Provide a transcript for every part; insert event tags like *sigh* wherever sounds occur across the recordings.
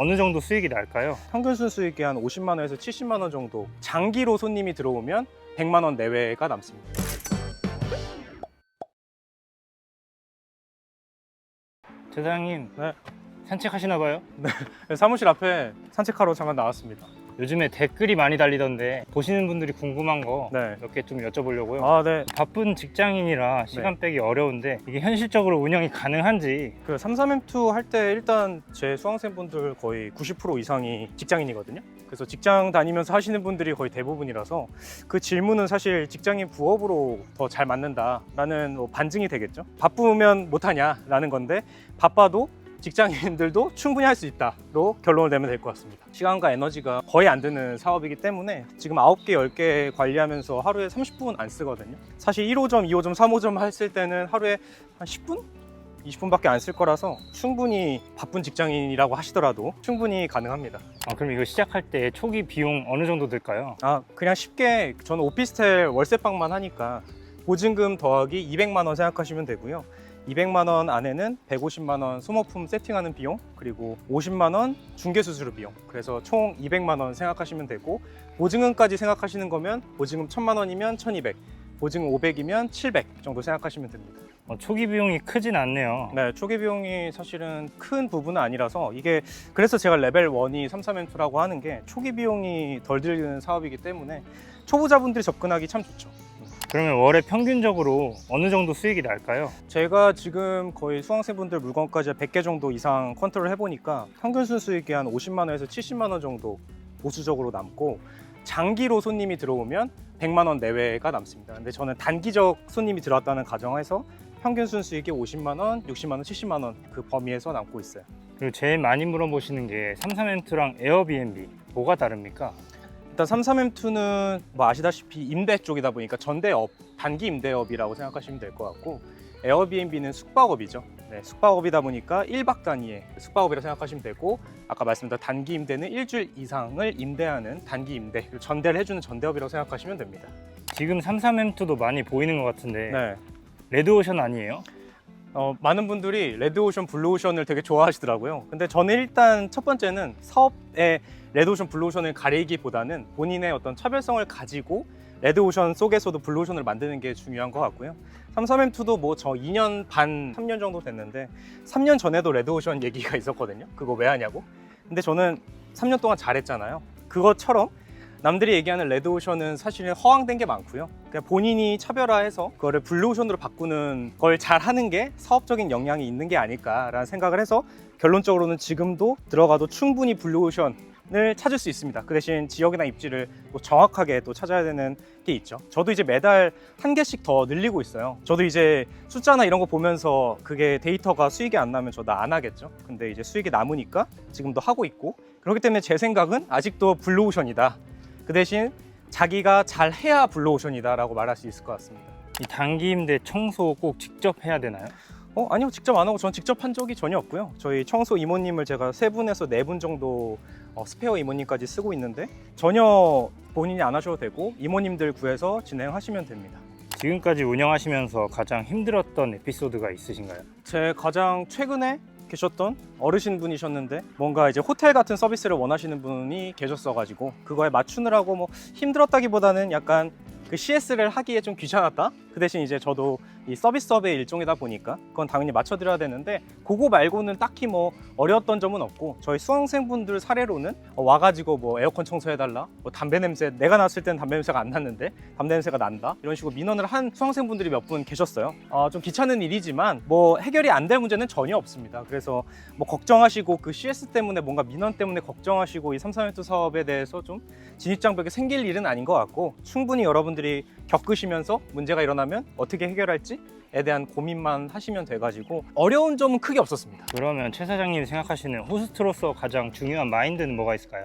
어느 정도 수익이 날까요? 평균 순수익이 한 50만 원에서 70만 원 정도. 장기로 손님이 들어오면 100만 원 내외가 남습니다. 대장님 네. 산책하시나 봐요? 사무실 앞에 산책하러 잠깐 나왔습니다. 요즘에 댓글이 많이 달리던데 보시는 분들이 궁금한 거 네. 몇 개 좀 여쭤보려고요. 아, 네. 바쁜 직장인이라 시간 빼기 어려운데 이게 현실적으로 운영이 가능한지 그 33M2 할 때 일단 제 수강생분들 거의 90% 이상이 직장인이거든요. 그래서 직장 다니면서 하시는 분들이 거의 대부분이라서 그 질문은 사실 직장인 부업으로 더 잘 맞는다라는 뭐 반증이 되겠죠. 바쁘면 못하냐라는 건데 바빠도 직장인들도 충분히 할 수 있다로 결론을 내면 될 것 같습니다. 시간과 에너지가 거의 안 드는 사업이기 때문에 지금 9개, 10개 관리하면서 하루에 30분 안 쓰거든요. 사실 1호점, 2호점, 3호점 했을 때는 하루에 한 10분? 20분밖에 안 쓸 거라서 충분히 바쁜 직장인이라고 하시더라도 충분히 가능합니다. 아, 그럼 이거 시작할 때 초기 비용 어느 정도 들까요? 아, 그냥 쉽게 저는 오피스텔 월세방만 하니까 보증금 더하기 200만 원 생각하시면 되고요. 200만 원 안에는 150만 원 소모품 세팅하는 비용 그리고 50만 원 중개 수수료 비용 그래서 총 200만 원 생각하시면 되고 보증금까지 생각하시는 거면 보증금 1000만 원이면 1200 보증금 500이면 700 정도 생각하시면 됩니다. 어, 초기 비용이 크진 않네요. 네, 초기 비용이 사실은 큰 부분은 아니라서 이게 그래서 제가 레벨 1이 33M2라고 하는 게 초기 비용이 덜 들리는 사업이기 때문에 초보자분들이 접근하기 참 좋죠. 그러면 월에 평균적으로 어느 정도 수익이 날까요? 제가 지금 거의 수강생분들 물건까지 100개 정도 이상 컨트롤 해보니까 평균 순수익이 한 50만 원에서 70만 원 정도 보수적으로 남고 장기로 손님이 들어오면 100만 원 내외가 남습니다. 근데 저는 단기적 손님이 들어왔다는 가정에서 평균 순수익이 50만 원, 60만 원, 70만 원 그 범위에서 남고 있어요. 그리고 제일 많이 물어보시는 게 33M2랑 에어비앤비 뭐가 다릅니까? 일단 33M2는 뭐 아시다시피 임대 쪽이다 보니까 전대업, 단기 임대업이라고 생각하시면 될 것 같고 에어비앤비는 숙박업이죠. 네, 숙박업이다 보니까 1박 단위의 숙박업이라고 생각하시면 되고 아까 말씀드린 단기 임대는 일주일 이상을 임대하는 단기 임대, 전대를 해주는 전대업이라고 생각하시면 됩니다. 지금 33M2도 많이 보이는 것 같은데 네. 레드오션 아니에요? 어, 많은 분들이 레드오션, 블루오션을 되게 좋아하시더라고요. 근데 저는 일단 첫 번째는 사업에 레드오션, 블루오션을 가리기보다는 본인의 어떤 차별성을 가지고 레드오션 속에서도 블루오션을 만드는 게 중요한 것 같고요. 33M2도 뭐 저 2년 반, 3년 정도 됐는데 3년 전에도 레드오션 얘기가 있었거든요. 그거 왜 하냐고. 근데 저는 3년 동안 잘했잖아요. 그것처럼 남들이 얘기하는 레드오션은 사실은 허황된 게 많고요. 그냥 본인이 차별화해서 그거를 블루오션으로 바꾸는 걸 잘하는 게 사업적인 영향이 있는 게 아닐까라는 생각을 해서 결론적으로는 지금도 들어가도 충분히 블루오션 을 찾을 수 있습니다. 그 대신 지역이나 입지를 또 정확하게 또 찾아야 되는 게 있죠. 저도 이제 매달 한 개씩 더 늘리고 있어요. 저도 이제 숫자나 이런 거 보면서 그게 데이터가 수익이 안 나면 저도 안 하겠죠. 근데 이제 수익이 남으니까 지금도 하고 있고 그렇기 때문에 제 생각은 아직도 블루오션이다. 그 대신 자기가 잘 해야 블루오션이다라고 말할 수 있을 것 같습니다. 이 단기 임대 청소 꼭 직접 해야 되나요? 어 아니요 직접 안 하고 전 직접 한 적이 전혀 없고요. 저희 청소 이모님을 제가 세 분에서 네 분 정도 어, 스페어 이모님까지 쓰고 있는데 전혀 본인이 안 하셔도 되고 이모님들 구해서 진행하시면 됩니다. 지금까지 운영하시면서 가장 힘들었던 에피소드가 있으신가요? 제 가장 최근에 계셨던 어르신 분이셨는데 뭔가 이제 호텔 같은 서비스를 원하시는 분이 계셨어가지고 그거에 맞추느라고 뭐 힘들었다기보다는 약간 그 CS를 하기에 좀 귀찮았다. 그 대신 이제 저도 이 서비스업의 일종이다 보니까 그건 당연히 맞춰드려야 되는데 그거 말고는 딱히 뭐 어려웠던 점은 없고 저희 수강생분들 사례로는 어, 와가지고 뭐 에어컨 청소해달라, 뭐 담배 냄새 내가 났을 때는 담배 냄새가 안 났는데 담배 냄새가 난다 이런 식으로 민원을 한 수강생분들이 몇 분 계셨어요. 어, 좀 귀찮은 일이지만 뭐 해결이 안 될 문제는 전혀 없습니다. 그래서 뭐 걱정하시고 그 CS 때문에 뭔가 민원 때문에 걱정하시고 이3312 사업에 대해서 좀 진입장벽이 생길 일은 아닌 것 같고 충분히 여러분들이 겪으시면서 문제가 일어나면 어떻게 해결할지에 대한 고민만 하시면 돼가지고 어려운 점은 크게 없었습니다. 그러면 최 사장님이 생각하시는 호스트로서 가장 중요한 마인드는 뭐가 있을까요?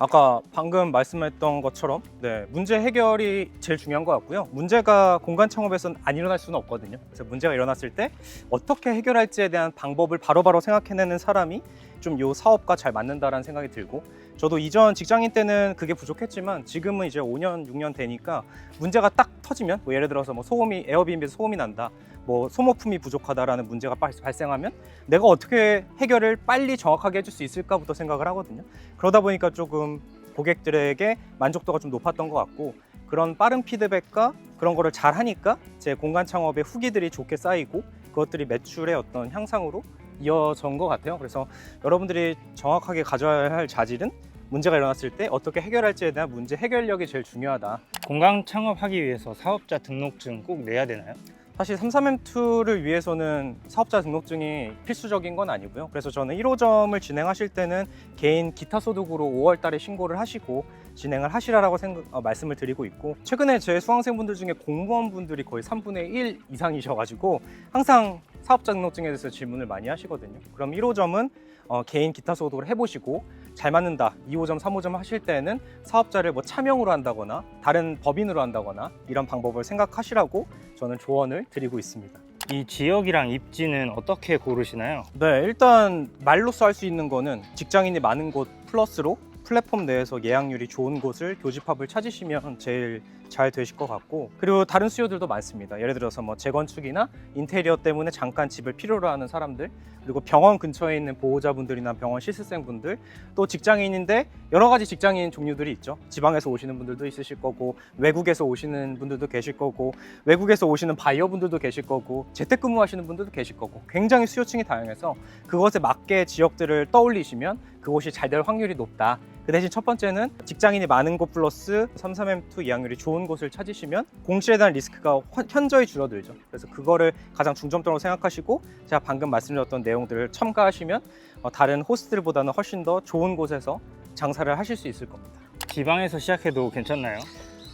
아까 방금 말씀했던 것처럼 네, 문제 해결이 제일 중요한 것 같고요. 문제가 공간 창업에서는 안 일어날 수는 없거든요. 그래서 문제가 일어났을 때 어떻게 해결할지에 대한 방법을 바로 바로 생각해내는 사람이 좀 요 사업과 잘 맞는다라는 생각이 들고 저도 이전 직장인 때는 그게 부족했지만 지금은 이제 5년, 6년 되니까 문제가 딱 터지면 뭐 예를 들어서 뭐 소음이 에어비앤비에서 소음이 난다. 뭐 소모품이 부족하다라는 문제가 발- 발생하면 내가 어떻게 해결을 빨리 정확하게 해줄 수 있을까부터 생각을 하거든요. 그러다 보니까 조금 고객들에게 만족도가 좀 높았던 것 같고 그런 빠른 피드백과 그런 거를 잘 하니까 제 공간 창업의 후기들이 좋게 쌓이고 그것들이 매출의 어떤 향상으로 이어진 것 같아요. 그래서 여러분들이 정확하게 가져야 할 자질은 문제가 일어났을 때 어떻게 해결할지에 대한 문제 해결력이 제일 중요하다. 공간 창업하기 위해서 사업자 등록증 꼭 내야 되나요? 사실 33M2를 위해서는 사업자 등록증이 필수적인 건 아니고요. 그래서 저는 1호점을 진행하실 때는 개인 기타 소득으로 5월 달에 신고를 하시고 진행을 하시라라고 생각, 어, 말씀을 드리고 있고 최근에 제 수강생분들 중에 공무원분들이 거의 3분의 1 이상이셔가지고 항상 사업자 등록증에 대해서 질문을 많이 하시거든요. 그럼 1호점은 어, 개인 기타 소득을 해보시고 잘 맞는다 2호점, 3호점 하실 때는 사업자를 뭐 차명으로 한다거나 다른 법인으로 한다거나 이런 방법을 생각하시라고 저는 조언을 드리고 있습니다. 이 지역이랑 입지는 어떻게 고르시나요? 네, 일단 말로써 할 수 있는 거는 직장인이 많은 곳 플러스로 플랫폼 내에서 예약률이 좋은 곳을 교집합을 찾으시면 제일 잘 되실 것 같고 그리고 다른 수요들도 많습니다. 예를 들어서 뭐 재건축이나 인테리어 때문에 잠깐 집을 필요로 하는 사람들 그리고 병원 근처에 있는 보호자분들이나 병원 실습생분들 또 직장인인데 여러 가지 직장인 종류들이 있죠. 지방에서 오시는 분들도 있으실 거고 외국에서 오시는 분들도 계실 거고 외국에서 오시는 바이어분들도 계실 거고 재택근무하시는 분들도 계실 거고 굉장히 수요층이 다양해서 그것에 맞게 지역들을 떠올리시면 그곳이 잘 될 확률이 높다. 그 대신 첫 번째는 직장인이 많은 곳 플러스 33M2 이학률이 좋은 곳을 찾으시면 공실에 대한 리스크가 현- 현저히 줄어들죠. 그래서 그거를 가장 중점적으로 생각하시고 제가 방금 말씀드렸던 내용들을 첨가하시면 어, 다른 호스트들보다는 훨씬 더 좋은 곳에서 장사를 하실 수 있을 겁니다. 지방에서 시작해도 괜찮나요?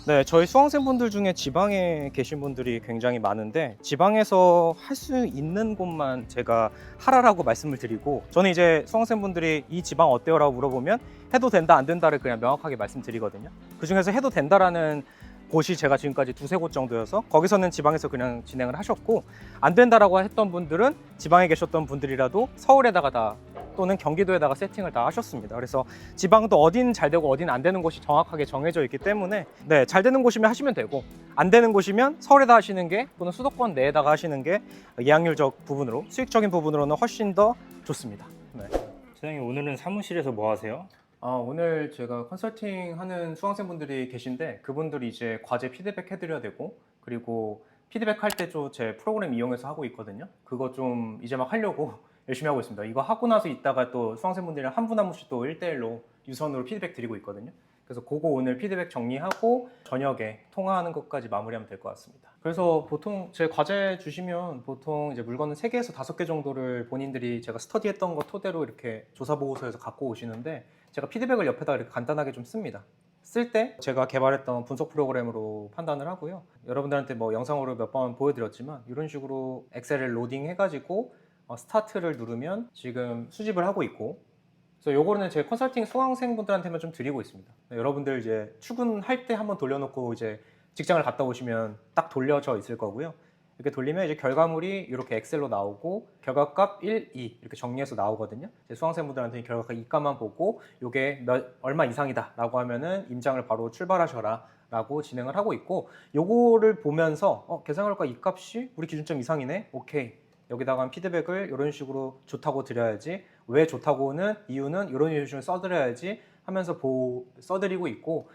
네, 저희 수강생분들 중에 지방에 계신 분들이 굉장히 많은데 지방에서 할 수 있는 곳만 제가 하라라고 말씀을 드리고 저는 이제 수강생분들이 이 지방 어때요라고 물어보면 해도 된다 안 된다를 그냥 명확하게 말씀드리거든요. 그 중에서 해도 된다라는 곳이 제가 지금까지 두세 곳 정도여서 거기서는 지방에서 그냥 진행을 하셨고 안 된다라고 했던 분들은 지방에 계셨던 분들이라도 서울에다가 다 또는 경기도에다가 세팅을 다 하셨습니다. 그래서 지방도 어딘 잘 되고 어딘 안 되는 곳이 정확하게 정해져 있기 때문에 네, 잘 되는 곳이면 하시면 되고 안 되는 곳이면 서울에다 하시는 게 또는 수도권 내에다가 하시는 게 예약률적 부분으로 수익적인 부분으로는 훨씬 더 좋습니다. 네. 사장님 오늘은 사무실에서 뭐 하세요? 아, 오늘 제가 컨설팅 하는 수강생분들이 계신데 그분들이 이제 과제 피드백 해드려야 되고 그리고 피드백 할 때 좀 제 프로그램 이용해서 하고 있거든요. 그거 좀 이제 막 하려고 *laughs* 열심히 하고 있습니다. 이거 하고 나서 이따가 또 수강생분들이랑 한 분 한 분씩 또 1대1로 유선으로 피드백 드리고 있거든요. 그래서 그거 오늘 피드백 정리하고 저녁에 통화하는 것까지 마무리하면 될 것 같습니다. 그래서 보통 제 과제 주시면 보통 이제 물건은 3개에서 5개 정도를 본인들이 제가 스터디했던 거 토대로 이렇게 조사 보고서에서 갖고 오시는데 제가 피드백을 옆에다 이렇게 간단하게 좀 씁니다. 쓸 때 제가 개발했던 분석 프로그램으로 판단을 하고요. 여러분들한테 뭐 영상으로 몇 번 보여드렸지만 이런 식으로 엑셀을 로딩 해가지고 어, 스타트를 누르면 지금 수집을 하고 있고 그래서 요거는 제 컨설팅 수강생분들한테만 좀 드리고 있습니다. 네, 여러분들 이제 출근할 때 한번 돌려놓고 이제 직장을 갔다 오시면 딱 돌려져 있을 거고요. 이렇게 돌리면 이제 결과물이 이렇게 엑셀로 나오고 결과값 1, 2 이렇게 정리해서 나오거든요. 이제 수강생분들한테는 결과값 2값만 보고 이게 몇 얼마 이상이다라고 하면은 임장을 바로 출발하셔라. 라고 진행을 하고 있고 요거를 보면서 어, 계산할까 이 값이 우리 기준점 이상이네 오케이 여기다가 피드백을 이런 식으로 좋다고 드려야지 왜 좋다고는 이유는 이런 이유 중에 써드려야지 하면서 보, 써드리고 있고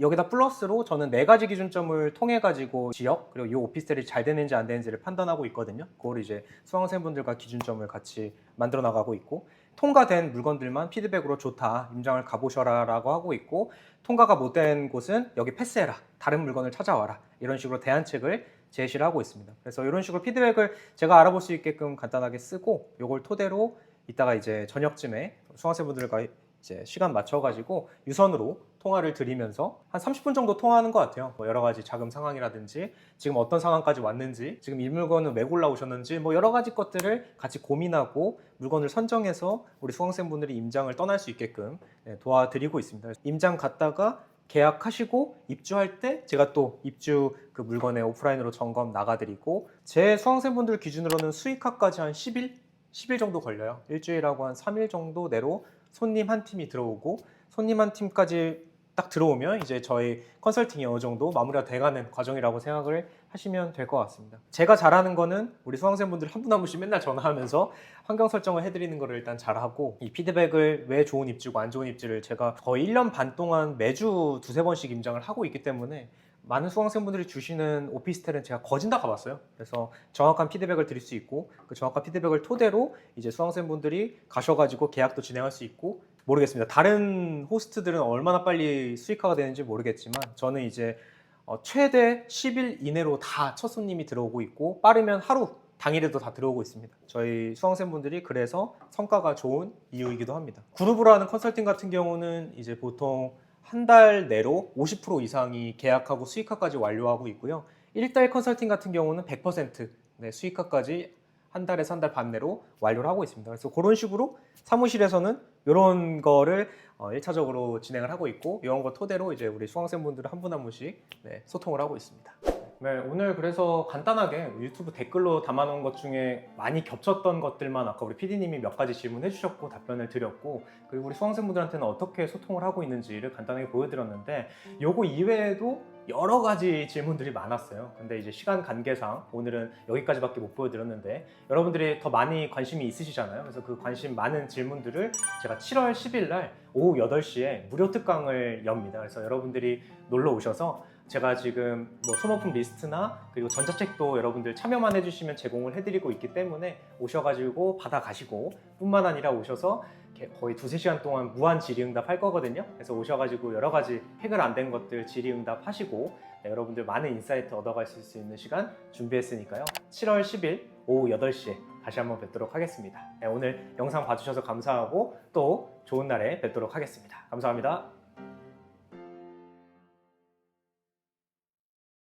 여기다 플러스로 저는 네 가지 기준점을 통해 가지고 지역 그리고 이 오피스텔이 잘 되는지 안 되는지를 판단하고 있거든요. 그걸 이제 수강생분들과 기준점을 같이 만들어 나가고 있고 통과된 물건들만 피드백으로 좋다 임장을 가보셔라라고 하고 있고 통과가 못 된 곳은 여기 패스해라 다른 물건을 찾아와라 이런 식으로 대안책을 제시를 하고 있습니다. 그래서 이런 식으로 피드백을 제가 알아볼 수 있게끔 간단하게 쓰고 이걸 토대로 이따가 이제 저녁쯤에 수강생분들과 이제 시간 맞춰가지고 유선으로 통화를 드리면서 한 30분 정도 통화하는 것 같아요. 뭐 여러 가지 자금 상황이라든지 지금 어떤 상황까지 왔는지 지금 이 물건은 왜 골라오셨는지 뭐 여러 가지 것들을 같이 고민하고 물건을 선정해서 우리 수강생 분들이 임장을 떠날 수 있게끔 네, 도와드리고 있습니다. 임장 갔다가 계약하시고 입주할 때 제가 또 입주 그 물건에 오프라인으로 점검 나가드리고 제 수강생분들 기준으로는 수익화까지 한 10일? 10일 정도 걸려요. 일주일하고 한 3일 정도 내로 손님 한 팀이 들어오고 손님 한 팀까지 딱 들어오면 이제 저희 컨설팅이 어느 정도 마무리가 돼가는 과정이라고 생각을 하시면 될 것 같습니다. 제가 잘하는 거는 우리 수강생분들 한 분 한 분씩 맨날 전화하면서 환경 설정을 해드리는 거를 일단 잘하고 이 피드백을 왜 좋은 입지고 안 좋은 입지를 제가 거의 1년 반 동안 매주 두세 번씩 임장을 하고 있기 때문에 많은 수강생분들이 주시는 오피스텔은 제가 거진 다 가봤어요. 그래서 정확한 피드백을 드릴 수 있고 그 정확한 피드백을 토대로 이제 수강생분들이 가셔가지고 계약도 진행할 수 있고 모르겠습니다. 다른 호스트들은 얼마나 빨리 수익화가 되는지 모르겠지만 저는 이제 어, 최대 10일 이내로 다 첫 손님이 들어오고 있고 빠르면 하루 당일에도 다 들어오고 있습니다. 저희 수강생분들이 그래서 성과가 좋은 이유이기도 합니다. 그룹으로 하는 컨설팅 같은 경우는 이제 보통 한 달 내로 50% 이상이 계약하고 수익화까지 완료하고 있고요. 1달 컨설팅 같은 경우는 100% 네, 수익화까지 한 달에서 한 달 반 내로 완료를 하고 있습니다. 그래서 그런 식으로 사무실에서는 이런 거를 어, 1차적으로 진행을 하고 있고 이런 거 토대로 이제 우리 수강생분들을 한 분 한 분씩 네, 소통을 하고 있습니다. 네, 오늘 그래서 간단하게 유튜브 댓글로 담아놓은 것 중에 많이 겹쳤던 것들만 아까 우리 PD님이 몇 가지 질문해 주셨고 답변을 드렸고 그리고 우리 수강생분들한테는 어떻게 소통을 하고 있는지를 간단하게 보여드렸는데 요거 이외에도 여러 가지 질문들이 많았어요. 근데 이제 시간 관계상 오늘은 여기까지밖에 못 보여드렸는데 여러분들이 더 많이 관심이 있으시잖아요. 그래서 그 관심 많은 질문들을 제가 7월 10일 날 오후 8시에 무료 특강을 엽니다. 그래서 여러분들이 놀러 오셔서 제가 지금 뭐 소모품 리스트나 그리고 전자책도 여러분들 참여만 해주시면 제공을 해드리고 있기 때문에 오셔가지고 받아가시고 뿐만 아니라 오셔서 거의 두세 시간 동안 무한 질의응답 할 거거든요. 그래서 오셔가지고 여러 가지 해결 안 된 것들 질의응답 하시고 네, 여러분들 많은 인사이트 얻어가실 수 있는 시간 준비했으니까요. 7월 10일 오후 8시에 다시 한번 뵙도록 하겠습니다. 네, 오늘 영상 봐주셔서 감사하고 또 좋은 날에 뵙도록 하겠습니다. 감사합니다.